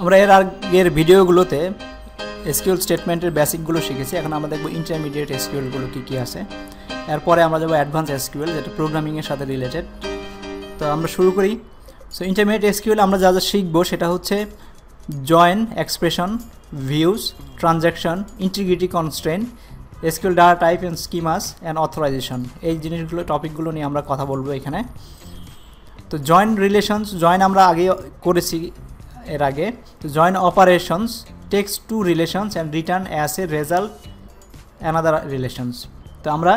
আমরা এর আগের ভিডিওগুলোতে এসকিউএল স্টেটমেন্টের বেসিকগুলো শিখেছি। এখন আমরা দেখব ইন্টারমিডিয়েট এসকিউএলগুলো কী কী আছে। এরপরে আমরা যাব অ্যাডভান্স এসকিউএল যেটা প্রোগ্রামিংয়ের সাথে রিলেটেড তো আমরা শুরু করি। সো ইন্টারমিডিয়েট এসকিউএল আমরা যা যা শিখব সেটা হচ্ছে join expression views transaction integrity constraint SQL data type and schemas and authorisation এই জিনিসগুলো টপিকগুলো নিয়ে আমরা কথা বলব এখানে। তো জয়েন্ট রিলেশনস জয়েন আমরা আগে করেছি এর আগে join operations takes two relations and return as a result another relations তো আমরা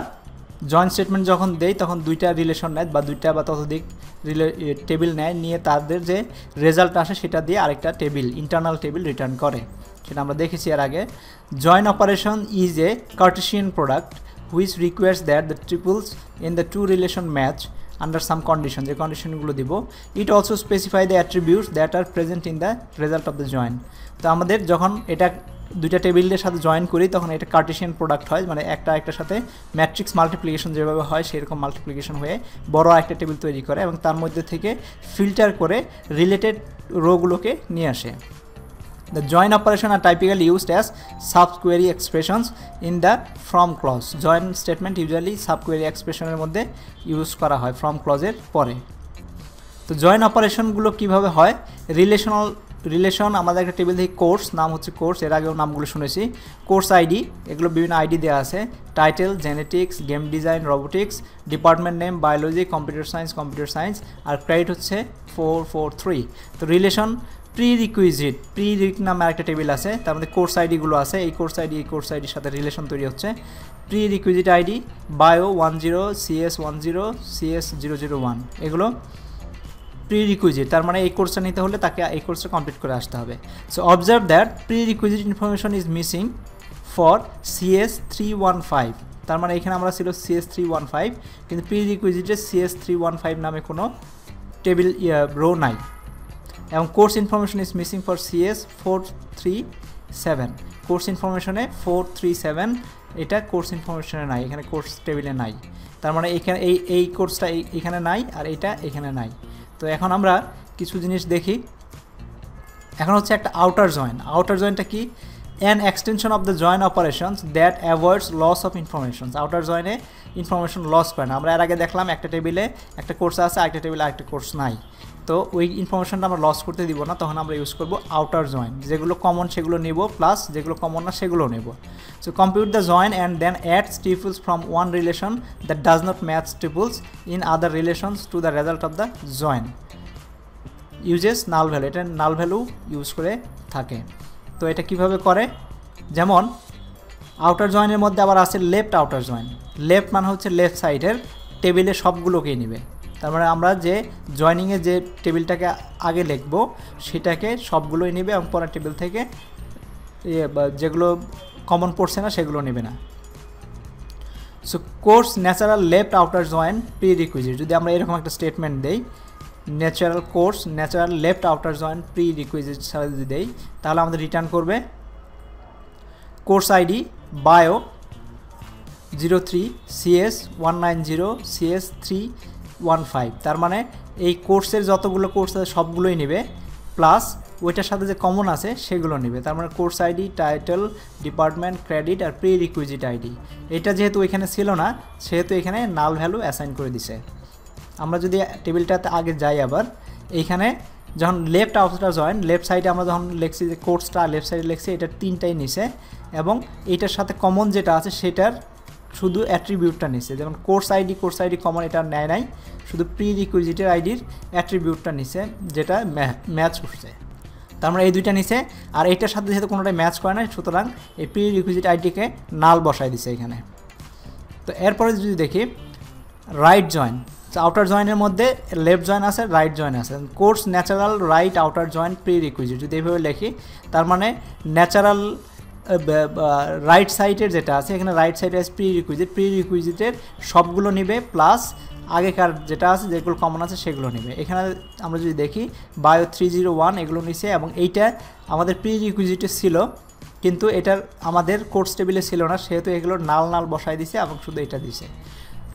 জয়েন্ট স্টেটমেন্ট যখন দেই, তখন দুইটা রিলেশন নেয় বা দুইটা বা ততোধিক রিলে টেবিল নেয়। নিয়ে তাদের যে রেজাল্ট আসে, সেটা দিয়ে আরেকটা টেবিল ইন্টারনাল টেবিল রিটার্ন করে। সেটা আমরা দেখেছি এর আগে। Join operation is a Cartesian product which requires that the triples in the two relation match under some condition যে কন্ডিশনগুলো দিব। It also specify the attributes that are present in the result of the join তো আমাদের যখন এটা দুইটা টেবিলের সাথে জয়েন করি, তখন এটা কার্টেশিয়ান প্রোডাক্ট হয় মানে একটা একটার সাথে ম্যাট্রিক্স মাল্টিপ্লিকেশন যেভাবে হয়, সেরকম মাল্টিপ্লিকেশন হয়ে বড় একটা টেবিল তৈরি করে এবং তার মধ্যে থেকে ফিল্টার করে রিলেটেড রোগুলোকে নিয়ে আসে। The join operation are typically used as subquery expressions in the from clause. Join statement usually subquery এর মধ্যে ইউজ করা হয় from clause এর পরে। তো জয়েন অপারেশনগুলো কীভাবে হয়? রিলেশনাল রিলেশন আমাদের একটা টেবিল থেকে কোর্স নাম হচ্ছে কোর্স এর আগেও নামগুলো শুনেছি। কোর্স আইডি এগুলো বিভিন্ন আইডি দেওয়া আছে। Title genetics game design robotics department name biology computer science computer science আর ক্রেডিট হচ্ছে ফোর ফোর থ্রি তো relation prerequisite prereq নামে একটা টেবিল আছে, তার মধ্যে কোর্স আইডিগুলো আছে, এই কোর্স আইডি এই কোর্স আইডির সাথে রিলেশন তৈরি হচ্ছে। Prerequisite ID bio one zero CS one zero CS zero zero one এগুলো প্রি রিকুইজিট তার মানে এই কোর্সটা নিতে হলে তাকে এই কোর্সটা কমপ্লিট করে আসতে হবে। So observe that prerequisite information is missing for CS three one five তার মানে এখানে আমরা ছিল সিএস থ্রি ওয়ান ফাইভ কিন্তু প্রি রিকুইজিটে সিএস থ্রি ওয়ান ফাইভ নামে কোনো টেবিল রো নাই। এবং course information is missing for CS four three seven. Course ইনফরমেশনে four three seven, এটা কোর্স ইনফরমেশনে নাই, এখানে কোর্স টেবিলে নাই। তার মানে এখানে এই এই কোর্সটা এখানে নাই আর এটা এখানে নাই। তো এখন আমরা কিছু জিনিস দেখি। এখন হচ্ছে একটা আউটার জয়েন আউটার জয়েনটা কি? An extension of the join operations that avoids loss of information outer জয়েনে information loss করে না। আমরা এর আগে দেখলাম একটা টেবিলে একটা কোর্স আছে, আরেকটা টেবিলে আরেকটা কোর্স নাই। তো ওই ইনফরমেশনটা আমরা লস করতে দিব না, তখন আমরা ইউজ করব আউটার জয়েন যেগুলো কমন সেগুলো নেব প্লাস যেগুলো কমন না সেগুলো নেব। So compute the join and then add tuples from one relation that does not match tuples in other relations to the result of the join uses null value এটা null value use করে থাকে। তো এটা কীভাবে করে? যেমন outer জয়েনের মধ্যে আবার আছে লেফট আউটার জয়েন লেফট মানে হচ্ছে লেফট সাইডের টেবিলে সবগুলোকেই নেবে। তার মানে আমরা যে জয়নিংয়ে যে টেবিলটাকে আগে লিখব, সেটাকে সবগুলোই নেবে এবং পরের টেবিল থেকে যেগুলো কমন পড়ছে না সেগুলো নেবে না। So course natural left outer join prerequisite যদি আমরা এরকম একটা স্টেটমেন্ট দেই natural course natural left outer join prerequisite ছাড়া যদি দেই। তাহলে আমাদের রিটার্ন করবে course ID bio zero three CS one nine zero CS three one five তার মানে এই কোর্সের যতগুলো কোর্স আছে সবগুলোই নেবে প্লাস ওইটার সাথে যে কমন আছে সেগুলো নেবে। তার মানে course ID title department credit আর প্রি রিকুইজিট আইডি এটা যেহেতু এখানে ছিল না, সেহেতু এখানে নাল ভ্যালু অ্যাসাইন করে দিছে। আমরা যদি টেবিলটাতে আগে যাই আবার, এইখানে যখন লেফট আউটার জয়েন লেফট সাইডে আমরা যখন লিখছি যে কোর্সটা লেফট সাইডে লিখছি এটার তিনটাই নিছে এবং এইটার সাথে কমন যেটা আছে সেটার শুধু অ্যাট্রিবিউটটা নিছে। যেমন course ID course ID common এটা নেয় নাই, শুধু প্রি রিকুইজিটের আইডির অ্যাট্রিবিউটটা নিছে, যেটা ম্যাচ করছে। তার মানে এই দুইটা নিছে, আর এইটার সাথে যেহেতু কোনোটাই ম্যাচ করে না সুতরাং এই প্রি রিকুইজিট আইডিকে নাল বসাই দিছে এখানে। তো এরপরে যদি দেখি রাইট জয়েন আউটার জয়েনের মধ্যে লেফট জয়েন আছে রাইট জয়েন আছে। Course natural right outer join prerequisite যদি এইভাবে লিখি, তার মানে ন্যাচারাল রাইট সাইডের যেটা আছে, এখানে রাইট সাইডে আছে প্রি রিকুইজিট প্রি রিকুইজিটের সবগুলো নেবে প্লাস আগেকার যেটা আছে, যেগুলো কমন আছে, সেগুলো নেবে। এখানে আমরা যদি দেখি বায়ো থ্রি জিরো ওয়ান এগুলো নিছে, এবং এইটা আমাদের প্রি রিকুইজিটে ছিল, কিন্তু এটার আমাদের কোর্স টেবিলে ছিল না, সেহেতু এগুলো নাল নাল বসায় দিছে, এবং শুধু এটা দিছে।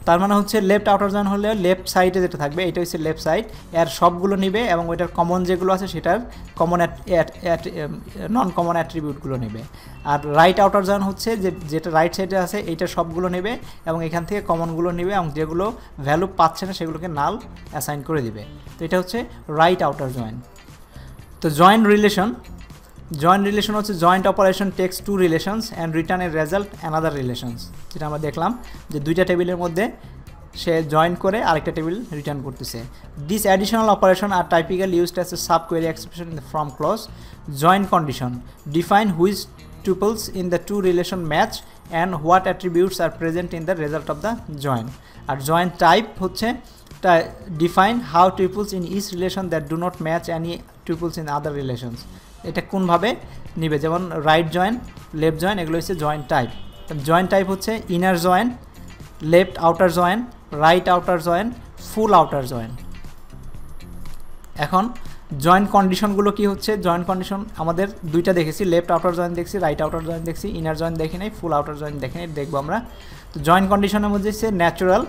তার মানে হচ্ছে লেফট আউটার জয়েন হলে লেফট সাইডে যেটা থাকবে, এটা হচ্ছে লেফট সাইড এর সবগুলো নেবে এবং ওইটার কমন যেগুলো আছে সেটার কমন নন কমন অ্যাট্রিবিউটগুলো নেবে। আর রাইট আউটার জয়েন হচ্ছে যে, যেটা রাইট সাইডে আছে, এইটা সবগুলো নেবে এবং এখান থেকে কমনগুলো নেবে এবং যেগুলো ভ্যালু পাচ্ছে না সেগুলোকে নাল অ্যাসাইন করে দিবে। তো এটা হচ্ছে রাইট আউটার জয়েন তো জয়েন্ট রিলেশন জয়েন্ট রিলেশন হচ্ছে joint operation takes two relations and return এর রেজাল্ট অ্যানাদার রিলেশনস যেটা আমরা দেখলাম যে দুইটা টেবিলের মধ্যে সে জয়েন করে আরেকটা টেবিল রিটার্ন করতেছে। This additional operation are typical used as a subquery expression in the from clause joint condition define which tuples in the two relation match and what attributes are present in the result of the joint R joint type হচ্ছে define how tuples in each relation that do not match any tuples in other relations এটা কোনভাবে নিবে? যেমন right joint left join এগুলো হচ্ছে joint type joint type হচ্ছে inner join left outer join right outer join full outer join এখন joint কন্ডিশনগুলো কি হচ্ছে? জয়েন্ট কন্ডিশন আমাদের দুইটা দেখেছি লেফট আউটার জয়েন দেখছি রাইট আউটার জয়েন দেখছি ইনার জয়েন দেখি নাই ফুল আউটার জয়েন দেখি নাই, দেখব আমরা। তো জয়েন্ট কন্ডিশনের মধ্যে হচ্ছে ন্যাচারাল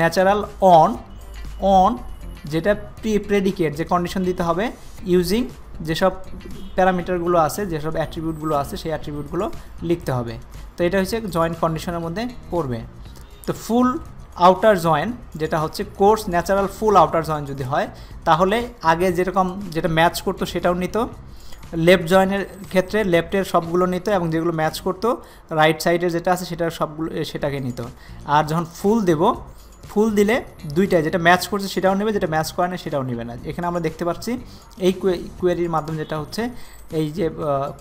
ন্যাচারাল অন অন যেটা প্রি প্রেডিকেট যে কন্ডিশন দিতে হবে ইউজিং যেসব প্যারামিটারগুলো আছে, যেসব অ্যাট্রিবিউটগুলো আছে, সেই অ্যাট্রিবিউটগুলো লিখতে হবে। তো এটা হচ্ছে জয়েন্ট কন্ডিশনের মধ্যে পড়বে। তো ফুল আউটার জয়েন যেটা হচ্ছে course natural full outer join যদি হয়, তাহলে আগে যেরকম যেটা ম্যাচ করতো সেটাও নিত। লেফট জয়েনের ক্ষেত্রে লেফটের সবগুলো নিত এবং যেগুলো ম্যাচ করতো রাইট সাইডের যেটা আছে সেটার সবগুলো, সেটাকে নিত। আর যখন ফুল দেব ফুল দিলে দুইটাই, যেটা ম্যাচ করছে সেটাও নেবে, যেটা ম্যাচ করে না সেটাও নেবে না। এখানে আমরা দেখতে পাচ্ছি, এই কোয়েরির মাধ্যমে যেটা হচ্ছে, এই যে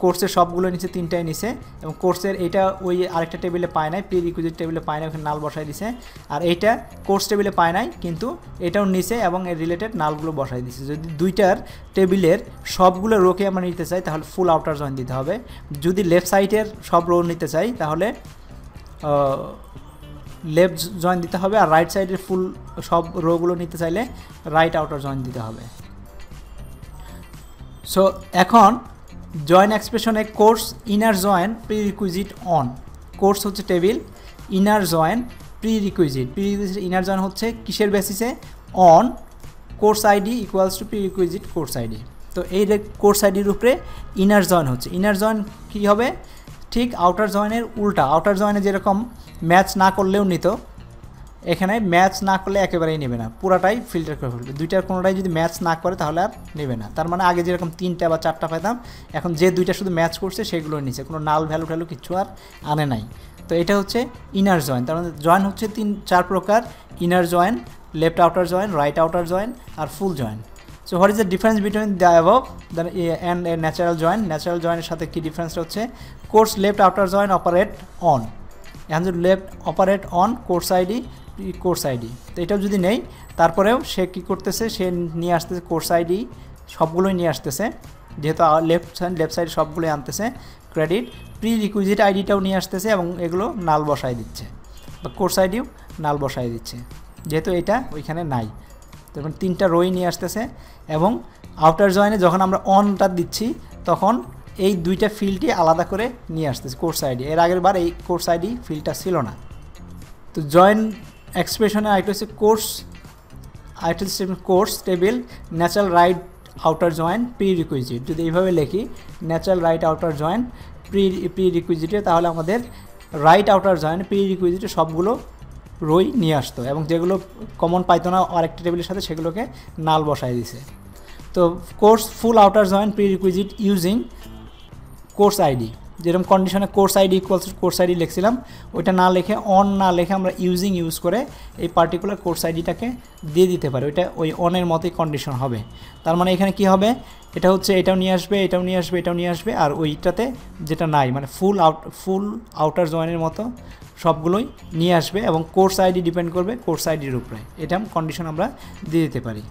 কোর্সের সবগুলো নিচে তিনটাই নিছে, এবং কোর্সের এইটা ওই আরেকটা টেবিলে পায় নাই প্রি রিকুইজিট টেবিলে পায় না ওখানে নাল বসাই দিছে। আর এইটা কোর্স টেবিলে পায় নাই, কিন্তু এটাও নিছে এবং এর রিলেটেড নালগুলো বসাই দিছে। যদি দুইটার টেবিলের সবগুলো রোকে আমরা নিতে চাই, তাহলে ফুল আউটার জয়েন দিতে হবে। যদি লেফট সাইডের সব রো নিতে চাই, তাহলে লেফট জয়েন দিতে হবে আর রাইট সাইডের ফুল সব রোগুলো নিতে চাইলে রাইট আউটার জয়েন দিতে হবে। সো এখন জয়েন এক্সপ্রেশনে course inner join pre on course হচ্ছে table inner join prerequisite prerequisite inner join হচ্ছে কিসের বেসিসে on course ID equals to prerequisite course ID তো এই কোর্স আইডির উপরে ইনার জয়েন হচ্ছে। ইনার জয়েন কী হবে? ঠিক আউটার জয়েনের উল্টা আউটার জয়েনে যেরকম ম্যাচ না করলেও নিত, এখানে ম্যাচ না করলে একেবারেই নেবে না। পুরাটাই ফিল্টার করে ফেলবে। দুইটার কোনোটাই যদি ম্যাচ না করে তাহলে আর নেবে না। তার মানে আগে যেরকম তিনটা বা চারটা পেতাম এখন যে দুইটা শুধু ম্যাচ করছে সেগুলো নিচে, কোনো নাল ভ্যালু ভ্যালু কিছু আর আনে নাই। তো এটা হচ্ছে ইনার জয়েন তার মানে জয়েন হচ্ছে তিন, চার প্রকার inner join left outer join right outer join R full join so what is the difference between the above the and a natural join natural জয়েনের সাথে কী ডিফারেন্সটা হচ্ছে? Course left after join operate on এখন যদি left operate on course ID course ID তো এটাও যদি নেই, তারপরেও সে কী করতেছে? সে নিয়ে আসতেছে কোর্স আইডি সবগুলোই নিয়ে আসতেছে। যেহেতু লেফট সাইড লেফট সাইড সবগুলোই আনতেছে ক্রেডিট প্রি রিকুইজিট আইডিটাও নিয়ে আসতেছে এবং এগুলো নাল বসাই দিচ্ছে। বা কোর্স আইডিও নাল বসাই দিচ্ছে। যেহেতু এটা ওইখানে নাই। তখন তিনটা রোই নিয়ে আসতেছে এবং আউটার জয়েনে যখন আমরা অনটা দিচ্ছি, তখন এই দুইটা ফিল্ডটি আলাদা করে নিয়ে আসতেছে কোর্স আইডি এর আগের বার এই কোর্স আইডি ফিল্ডটা ছিল না। তো জয়েন এক্সপ্রেশনে আরেকটা হচ্ছে কোর্স হচ্ছে course table natural right outer join prerequisite যদি এইভাবে লিখি natural right outer join pre pre রিকুইজিটে তাহলে আমাদের রাইট আউটার জয়েন প্রি রিকুইজিটে সবগুলো রই নিয়ে আসতো এবং যেগুলো কমন পাইতো না আরেকটা টেবিলের সাথে সেগুলোকে নাল বসাই দিছে। তো course full outer join prerequisite using course ID যেরকম কন্ডিশনে course ID equals course ID লিখছিলাম, ওইটা না লিখে অন না লিখে আমরা ইউজিং ইউজ করে এই পার্টিকুলার কোর্স আইডিটাকে দিয়ে দিতে পারি। ওইটা ওই অনের মতোই কন্ডিশন হবে। তার মানে এখানে কি হবে? এটা হচ্ছে এটাও নিয়ে আসবে, এটাও নিয়ে আসবে, এটাও নিয়ে আসবে, আর ওইটাতে যেটা নাই মানে ফুল আউট ফুল আউটার জয়েনের মতো সবগুলোই নিয়ে আসবে এবং কোর্স আইডি ডিপেন্ড করবে কোর্স আইডির উপরে। এটা কন্ডিশন আমরা দিয়ে দিতে পারি।